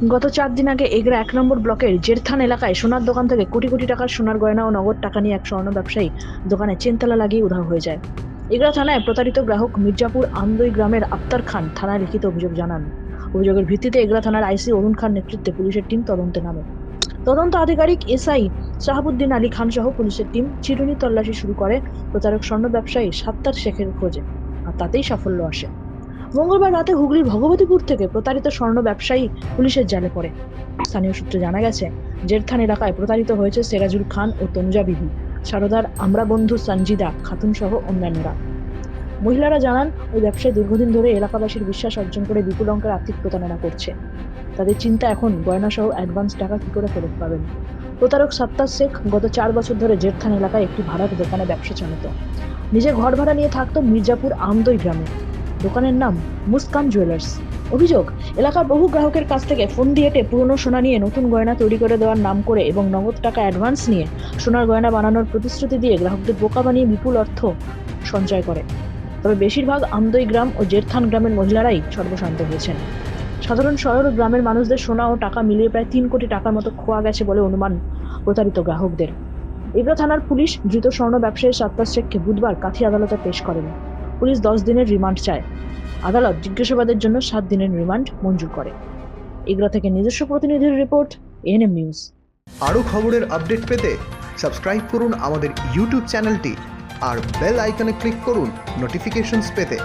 গত চার দিন আগে এগরা এক নম্বর ব্লকের জেরথান এলাকায় সোনার দোকান থেকে কোটি কোটি টাকার সোনার গয়না ও নগদ টাকা নিয়ে এক স্বর্ণ ব্যবসায়ী দোকানে চেনতালা লাগিয়ে উধাও হয়ে যায়। এগরা থানায় প্রতারিত গ্রাহক মির্জাপুর আমদই গ্রামের আক্তার খান থানায় লিখিত অভিযোগ জানান। অভিযোগের ভিত্তিতে এগরা থানার আইসি অরুণ খান নেতৃত্বে পুলিশের টিম তদন্তে নামে। তদন্ত আধিকারিক এসআই শাহাবুদ্দিন আলী খান সহ পুলিশের টিম চিরুনি তল্লাশি শুরু করে। প্রতারক স্বর্ণ ব্যবসায়ী সাত্তার শেখের খোঁজে, আর তাতেই সাফল্য আসে। মঙ্গলবার রাতে হুগলির ভগবতীপুর থেকে প্রতারিত স্বর্ণ ব্যবসায়ী পুলিশের জালে পড়ে। স্থানীয় সূত্রে জানা গেছে, জেরথান এলাকায় প্রতারিত হয়েছে সেরাজুল খান ও তনুজা বিবি, সারদার আমরা বন্ধু সঞ্জিদা খাতুন সহ অন্যান্যরা। মহিলারা জানান, ওই ব্যবসায় দীর্ঘদিন ধরে এলাকাবাসীর বিশ্বাস অর্জন করে বিপুল অঙ্কের আর্থিক প্রতারণা করছে। তাদের চিন্তা এখন গয়না সহ অ্যাডভান্স টাকা কি করে ফেরত পাবেন? প্রতারক সাত্তার শেখ গত চার বছর ধরে জেরথান এলাকায় একটি ভাড়ার দোকানে ব্যবসা চালাতো। নিজে ঘর ভাড়া নিয়ে থাকতো মির্জাপুর আমদই গ্রামে। দোকানের নাম মুসকান জুয়েলার্স। অভিযোগ, এলাকার বহু গ্রাহকের কাছ থেকে ফোন দিয়ে এটে পুরনো সোনা নিয়ে নতুন গয়না তৈরি করে দেওয়ার নাম করে এবং নগদ টাকা অ্যাডভান্স নিয়ে সোনার গয়না বানানোর প্রতিশ্রুতি দিয়ে গ্রাহকদের বোকা বানিয়ে বিপুল অর্থ সঞ্চয় করে। তবে বেশিরভাগ আমদই গ্রাম ও জেরথান গ্রামের মহিলারাই সর্বশান্ত হয়েছেন। সাধারণ শহর ও গ্রামের মানুষদের সোনা ও টাকা মিলিয়ে প্রায় তিন কোটি টাকার মতো খোয়া গেছে বলে অনুমান প্রতারিত গ্রাহকদের। এগরা থানার পুলিশ ধৃত স্বর্ণ ব্যবসায়ী সাত্তার শেখকে বুধবার কাথি আদালতে পেশ করেন। পুলিশ দশ দিনের রিমান্ড চায়। আদালত জিজ্ঞাসাবাদের জন্য সাত দিনের রিমান্ড মঞ্জুর করে। এগরা থেকে নিজস্ব প্রতিনিধির রিপোর্ট, এএনএম নিউজ। আরও খবরের আপডেট পেতে সাবস্ক্রাইব করুন আমাদের ইউটিউব চ্যানেলটি আর বেল আইকনে ক্লিক করুন নোটিফিকেশনস পেতে।